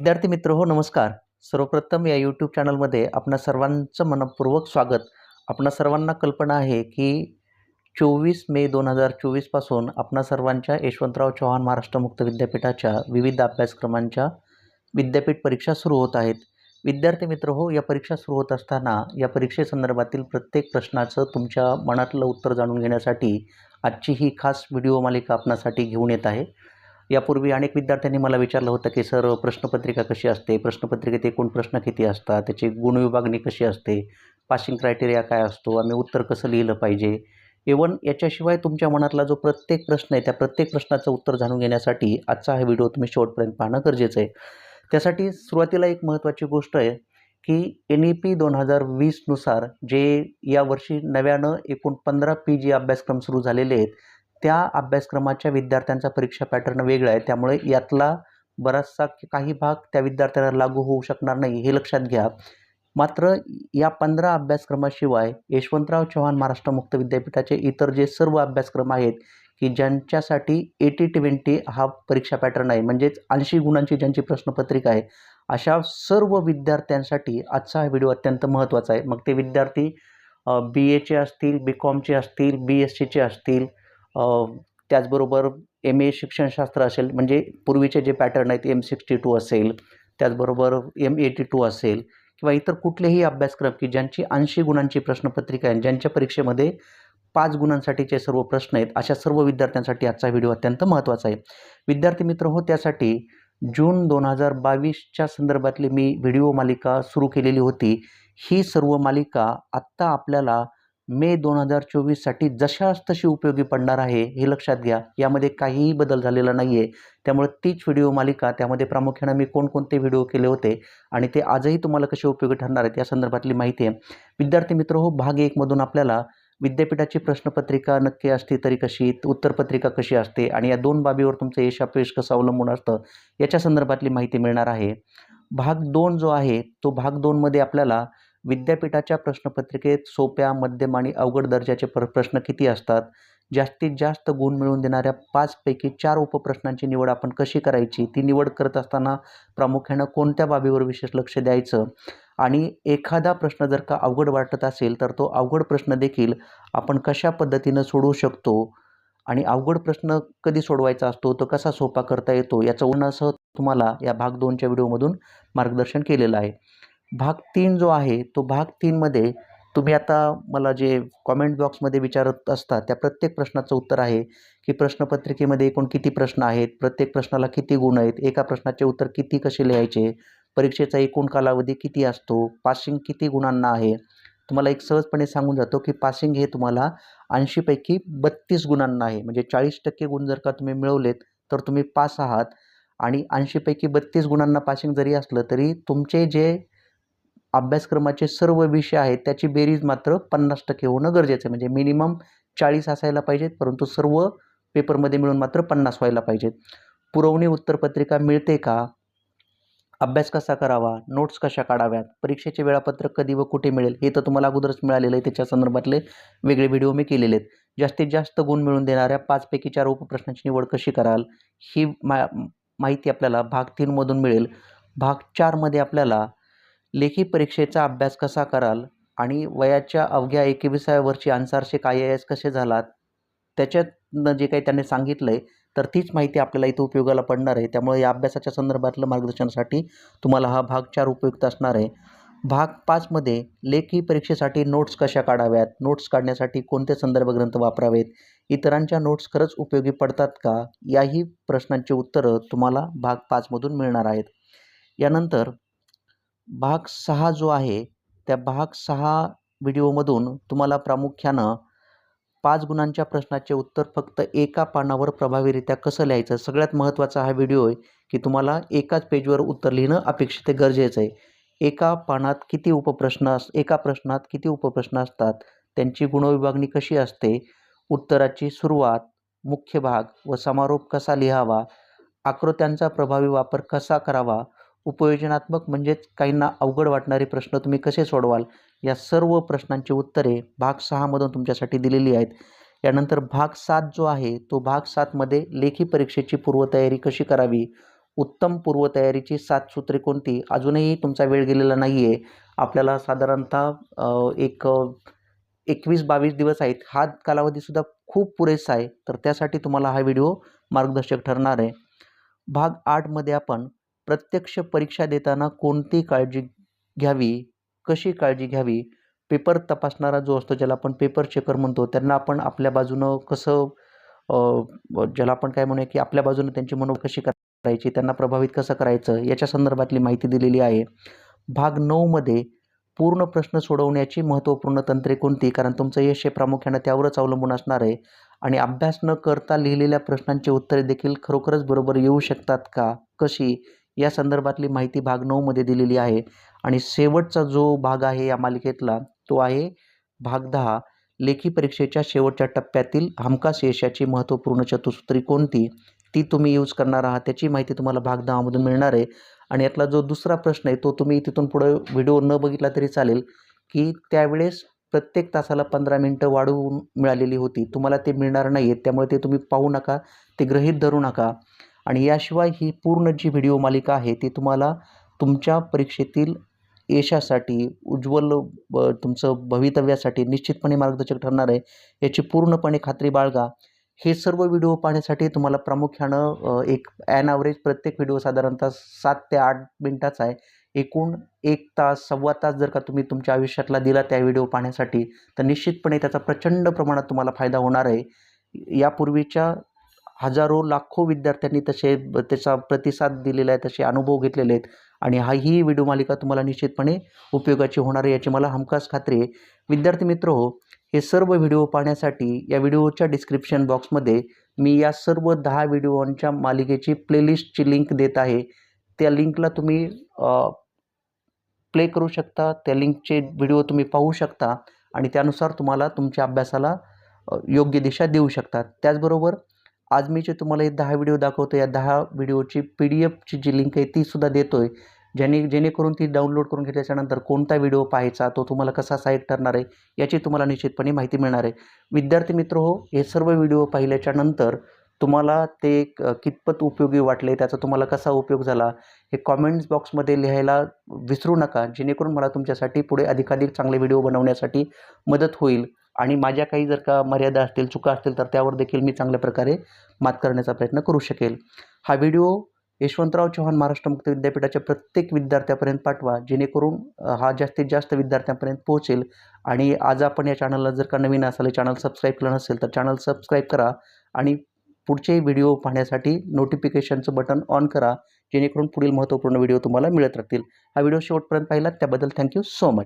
विद्यार्थी मित्र हो नमस्कार. सर्वप्रथम या यूट्यूब चॅनलमध्ये आपणा सर्वांचं मनपूर्वक स्वागत. आपणा सर्वांना कल्पना आहे की चोवीस मे दोन हजार चोवीसपासून आपणा सर्वांच्या यशवंतराव चव्हाण महाराष्ट्र मुक्त विद्यापीठाच्या विविध अभ्यासक्रमांच्या विद्यापीठ परीक्षा सुरू होत आहेत. विद्यार्थी मित्र हो या परीक्षा सुरू होत असताना या परीक्षेसंदर्भातील प्रत्येक प्रश्नाचं तुमच्या मनातलं उत्तर जाणून घेण्यासाठी आजची ही खास व्हिडिओ मालिका आपणासाठी घेऊन येत आहे. यापूर्वी अनेक विद्यार्थ्यांनी मला विचारलं होतं की सर प्रश्नपत्रिका कशी असते? प्रश्नपत्रिकेत एकूण प्रश्न किती असतात? त्याची गुणविभागणी कशी असते? पासिंग क्रायटेरिया काय असतो? आम्ही उत्तर कसं लिहिलं पाहिजे? इवन याच्याशिवाय तुमच्या मनातला जो प्रत्येक प्रश्न आहे त्या प्रत्येक प्रश्नाचं उत्तर जाणून घेण्यासाठी आजचा हा व्हिडिओ तुम्ही शेवटपर्यंत पाहणं गरजेचं आहे. त्यासाठी सुरुवातीला एक महत्त्वाची गोष्ट आहे की एन ई पी दोन हजार वीसनुसार जे यावर्षी नव्यानं एकूण पंधरा पी जी अभ्यासक्रम सुरू झालेले आहेत त्या अभ्यासक्रमाच्या विद्यार्थ्यांचा परीक्षा पॅटर्न वेगळा आहे त्यामुळे यातला बराचसा काही भाग त्या विद्यार्थ्यांना लागू होऊ शकणार नाही हे लक्षात घ्या. मात्र या पंधरा अभ्यासक्रमाशिवाय यशवंतराव चव्हाण महाराष्ट्र मुक्त विद्यापीठाचे इतर जे सर्व अभ्यासक्रम आहेत की ज्यांच्यासाठी एटी ट्वेंटी हा परीक्षा पॅटर्न आहे म्हणजेच ऐंशी गुणांची ज्यांची प्रश्नपत्रिका आहे अशा सर्व विद्यार्थ्यांसाठी आजचा हा व्हिडिओ अत्यंत महत्त्वाचा आहे. मग ते विद्यार्थी बी एचे असतील बी कॉमचे असतील बी एस सीचे असतील त्याचबरोबर एम ए शिक्षणशास्त्र असेल म्हणजे पूर्वीचे जे पॅटर्न आहेत एम सिक्स्टी टू असेल त्याचबरोबर एम एटी टू असेल किंवा इतर कुठलेही अभ्यासक्रम की ज्यांची ऐंशी गुणांची प्रश्नपत्रिका आहे ज्यांच्या परीक्षेमध्ये पाच गुणांसाठीचे सर्व प्रश्न आहेत अशा सर्व विद्यार्थ्यांसाठी आजचा व्हिडिओ अत्यंत महत्त्वाचा आहे. विद्यार्थी मित्र हो त्यासाठी जून दोन हजार बावीसच्या संदर्भातली मी व्हिडिओ मालिका सुरू केलेली होती. ही सर्व मालिका आत्ता आपल्याला मे दोन हजार चोवीससाठी जशाच तशी उपयोगी पडणार आहे हे लक्षात घ्या. यामध्ये काहीही बदल झालेला नाही आहे त्यामुळे तीच व्हिडिओ मालिका त्यामध्ये प्रामुख्यानं मी कोणकोणते व्हिडिओ केले होते आणि ते आजही तुम्हाला कसे उपयोगी ठरणार आहेत या संदर्भातली माहिती आहे. विद्यार्थी मित्र हो भाग एकमधून आपल्याला विद्यापीठाची प्रश्नपत्रिका नक्की असते तरी कशी उत्तरपत्रिका कशी असते आणि या दोन बाबीवर तुमचं यश अपयश कसं अवलंबून असतं याच्या संदर्भातली माहिती मिळणार आहे. भाग दोन जो आहे तो भाग दोनमध्ये आपल्याला विद्यापीठाच्या प्रश्नपत्रिकेत सोप्या मध्यम आणि अवघड दर्जाचे प्र प्रश्न किती असतात? जास्तीत जास्त गुण मिळवून देणाऱ्या पाचपैकी चार उपप्रश्नांची निवड आपण कशी करायची? ती निवड करत असताना प्रामुख्यानं कोणत्या बाबीवर विशेष लक्ष द्यायचं? आणि एखादा प्रश्न जर का अवघड वाटत असेल तर तो अवघड प्रश्न देखील आपण कशा पद्धतीनं सोडवू शकतो? आणि अवघड प्रश्न कधी सोडवायचा असतो? तो कसा सोपा करता येतो? याचं उन्हासह तुम्हाला या भाग दोनच्या व्हिडिओमधून मार्गदर्शन केलेलं आहे. भाग तीन जो आहे तो भाग तीनमध्ये तुम्ही आता मला जे कॉमेंट बॉक्समध्ये विचारत असता त्या प्रत्येक प्रश्नाचं उत्तर आहे की प्रश्नपत्रिकेमध्ये एकूण किती प्रश्न आहेत प्रत्येक प्रश्नाला किती गुण आहेत एका प्रश्नाचे उत्तर किती कसे लिहायचे परीक्षेचा एकूण कालावधी किती असतो पासिंग किती गुणांना आहे? तुम्हाला एक सहजपणे सांगून जातो की पासिंग हे तुम्हाला ऐंशीपैकी बत्तीस गुणांना आहे. म्हणजे चाळीस टक्के गुण जर का तुम्ही मिळवलेत तर तुम्ही पास आहात आणि ऐंशीपैकी बत्तीस गुणांना पासिंग जरी असलं तरी तुमचे जे अभ्यासक्रमाचे सर्व विषय आहेत त्याची बेरीज मात्र पन्नास टक्के होणं गरजेचं आहे. म्हणजे मिनिमम चाळीस असायला पाहिजेत परंतु सर्व पेपरमध्ये मिळून मात्र पन्नास व्हायला पाहिजेत. पुरवणी उत्तरपत्रिका मिळते का? अभ्यास कसा करावा? नोट्स कशा काढाव्यात? परीक्षेचे वेळापत्रक कधी व कुठे मिळेल? हे तर तुम्हाला अगोदरच मिळालेलं आहे त्याच्या संदर्भातले वेगळे व्हिडिओ मी केलेले आहेत. जास्तीत जास्त गुण मिळून देणाऱ्या पाचपैकी चार उपप्रश्नांची निवड कशी कराल? ही मा माहिती आपल्याला भाग तीनमधून मिळेल. भाग चारमध्ये आपल्याला लेखी परीक्षेचा अभ्यास कसा कराल आणि वयाच्या अवघ्या एकविसाव्या वर्षी आन्सारचे आय कसे झालात? त्याच्यातनं जे काही त्यांनी सांगितलं आहे तर तीच माहिती आपल्याला इथं उपयोगाला पडणार आहे. त्यामुळे या अभ्यासाच्या संदर्भातलं मार्गदर्शनासाठी तुम्हाला हा भाग चार उपयुक्त असणार आहे. भाग पाचमध्ये लेखी परीक्षेसाठी नोट्स कशा काढाव्यात? नोट्स काढण्यासाठी कोणते संदर्भ ग्रंथ वापरावेत? इतरांच्या नोट्स खरंच उपयोगी पडतात का? याही प्रश्नांची उत्तरं तुम्हाला भाग पाचमधून मिळणार आहेत. यानंतर भाग सहा जो आहे त्या भाग सहा व्हिडिओमधून तुम्हाला प्रामुख्यानं पाच गुणांच्या प्रश्नाचे उत्तर फक्त एका पानावर प्रभावीरित्या कसं लिहायचं? सगळ्यात महत्त्वाचा हा व्हिडिओ आहे की तुम्हाला एकाच पेजवर उत्तर लिहिणं अपेक्षित गरजेचं आहे. एका पानात किती उपप्रश्न अस एका प्रश्नात किती उपप्रश्न असतात? त्यांची गुणविभागणी कशी असते? उत्तराची सुरुवात मुख्य भाग व समारोप कसा लिहावा? आकृत्यांचा प्रभावी वापर कसा करावा? उपयोजनात्मक म्हणजेच काहींना अवघड वाटणारे प्रश्न तुम्ही कसे सोडवाल? या सर्व प्रश्नांची उत्तरे भाग सहामधून तुमच्यासाठी दिलेली आहेत. यानंतर भाग सात जो आहे तो भाग सातमध्ये लेखी परीक्षेची पूर्वतयारी कशी करावी? उत्तम पूर्वतयारीची सात सूत्रे कोणती? अजूनही तुमचा वेळ गेलेला नाही आहे आपल्याला साधारणतः एक एकवीस बावीस दिवस आहेत. हा कालावधीसुद्धा खूप पुरेसा आहे. तर त्यासाठी तुम्हाला हा व्हिडिओ मार्गदर्शक ठरणार आहे. भाग आठमध्ये आपण प्रत्यक्ष परीक्षा देताना कोणती काळजी घ्यावी? कशी काळजी घ्यावी? पेपर तपासणारा जो असतो ज्याला आपण पेपर चेकर म्हणतो त्यांना आपण आपल्या बाजूनं कसं ज्याला आपण काय म्हणूया की आपल्या बाजूनं त्यांची मनोवत कशी करायची त्यांना प्रभावित कसं करायचं याच्या संदर्भातली माहिती दिलेली आहे. भाग नऊमध्ये पूर्ण प्रश्न सोडवण्याची महत्त्वपूर्ण तंत्रे कोणती? कारण तुमचं यश हे प्रामुख्यानं त्यावरच अवलंबून असणार आहे. आणि अभ्यास न करता लिहिलेल्या प्रश्नांची उत्तरे देखील खरोखरच बरोबर येऊ शकतात का? कशी? या संदर्भातली माहिती भाग नऊमध्ये दिलेली आहे. आणि शेवटचा जो भाग आहे या मालिकेतला तो आहे भाग दहा. लेखी परीक्षेच्या शेवटच्या टप्प्यातील हमखास यशाची महत्त्वपूर्ण चतुसूत्री कोणती? ती तुम्ही यूज करणार आहात त्याची माहिती तुम्हाला भाग दहामधून मिळणार आहे. आणि यातला जो दुसरा प्रश्न आहे तो तुम्ही तिथून पुढं व्हिडिओ न बघितला तरी चालेल की त्यावेळेस प्रत्येक तासाला पंधरा मिनटं वाढवून मिळालेली होती. तुम्हाला ते मिळणार नाही आहेत त्यामुळे ते तुम्ही पाहू नका ते ग्रहीत धरू नका. आणि याशिवाय ही पूर्ण जी व्हिडिओ मालिका आहे ती तुम्हाला तुमच्या परीक्षेतील यशासाठी उज्ज्वल तुमचं भवितव्यासाठी निश्चितपणे मार्गदर्शक ठरणार आहे याची पूर्णपणे खात्री बाळगा. हे सर्व व्हिडिओ पाहण्यासाठी तुम्हाला प्रामुख्यानं एक ॲन ॲव्हरेज प्रत्येक व्हिडिओ साधारणतः सात ते आठ मिनटाचा आहे. एकूण एक तास सव्वा तास जर का तुम्ही तुमच्या आयुष्यातला दिला त्या व्हिडिओ पाहण्यासाठी तर निश्चितपणे त्याचा प्रचंड प्रमाणात तुम्हाला फायदा होणार आहे. यापूर्वीच्या हजारो लाखो विद्यार्थ्यांनी तसे ब- त्याचा प्रतिसाद दिलेला आहे तसे अनुभव घेतलेले आहेत. आणि हा ही व्हिडिओ मालिका तुम्हाला निश्चितपणे उपयोगाची होणार आहे याची मला हमखास खात्री आहे. विद्यार्थी मित्र हो हे सर्व व्हिडिओ पाहण्यासाठी या व्हिडिओच्या डिस्क्रिप्शन बॉक्समध्ये मी या सर्व दहा व्हिडिओंच्या मालिकेची प्लेलिस्टची लिंक देत आहे. त्या लिंकला तुम्ही प्ले करू शकता त्या लिंकचे व्हिडिओ तुम्ही पाहू शकता आणि त्यानुसार तुम्हाला तुमच्या अभ्यासाला योग्य दिशा देऊ शकतात त्याचबरोबर आज मी जे तुम्हाला हे दहा व्हिडिओ दाखवतो या दहा व्हिडिओची पी डी एफची जी लिंक आहे ती सुद्धा देतो आहे ज्याने जेणेकरून ती डाउनलोड करून घेतल्याच्यानंतर कोणता व्हिडिओ पाहायचा तो तुम्हाला कसा सहाय्यक ठरणार आहे याची तुम्हाला निश्चितपणे माहिती मिळणार आहे. विद्यार्थी मित्र हो हे सर्व व्हिडिओ पाहिल्याच्यानंतर तुम्हाला ते क- कितपत उपयोगी वाटले त्याचा तुम्हाला कसा उपयोग झाला हे कॉमेंट्स बॉक्समध्ये लिहायला विसरू नका जेणेकरून मला तुमच्यासाठी पुढे अधिकाधिक चांगले व्हिडिओ बनवण्यासाठी मदत होईल. आणि माझ्या काही जर का मर्यादा असतील चुका असतील तर त्यावर देखील मी चांगल्या प्रकारे मात करण्याचा प्रयत्न करू शकेल. हा व्हिडिओ यशवंतराव चव्हाण महाराष्ट्र मुक्त विद्यापीठाच्या प्रत्येक विद्यार्थ्यापर्यंत पाठवा जेणेकरून हा जास्तीत जास्त विद्यार्थ्यांपर्यंत पोहोचेल. आणि आज आपण या चॅनलला जर का नवीन असाल चॅनल सबस्क्राईब केलं नसेल तर चॅनल सबस्क्राईब करा आणि पुढचे व्हिडिओ पाहण्यासाठी नोटिफिकेशनचं बटन ऑन करा जेणेकरून पुढील महत्त्वपूर्ण व्हिडिओ तुम्हाला मिळत राहतील. हा व्हिडिओ शेवटपर्यंत पाहिला त्याबद्दल थँक्यू सो मच.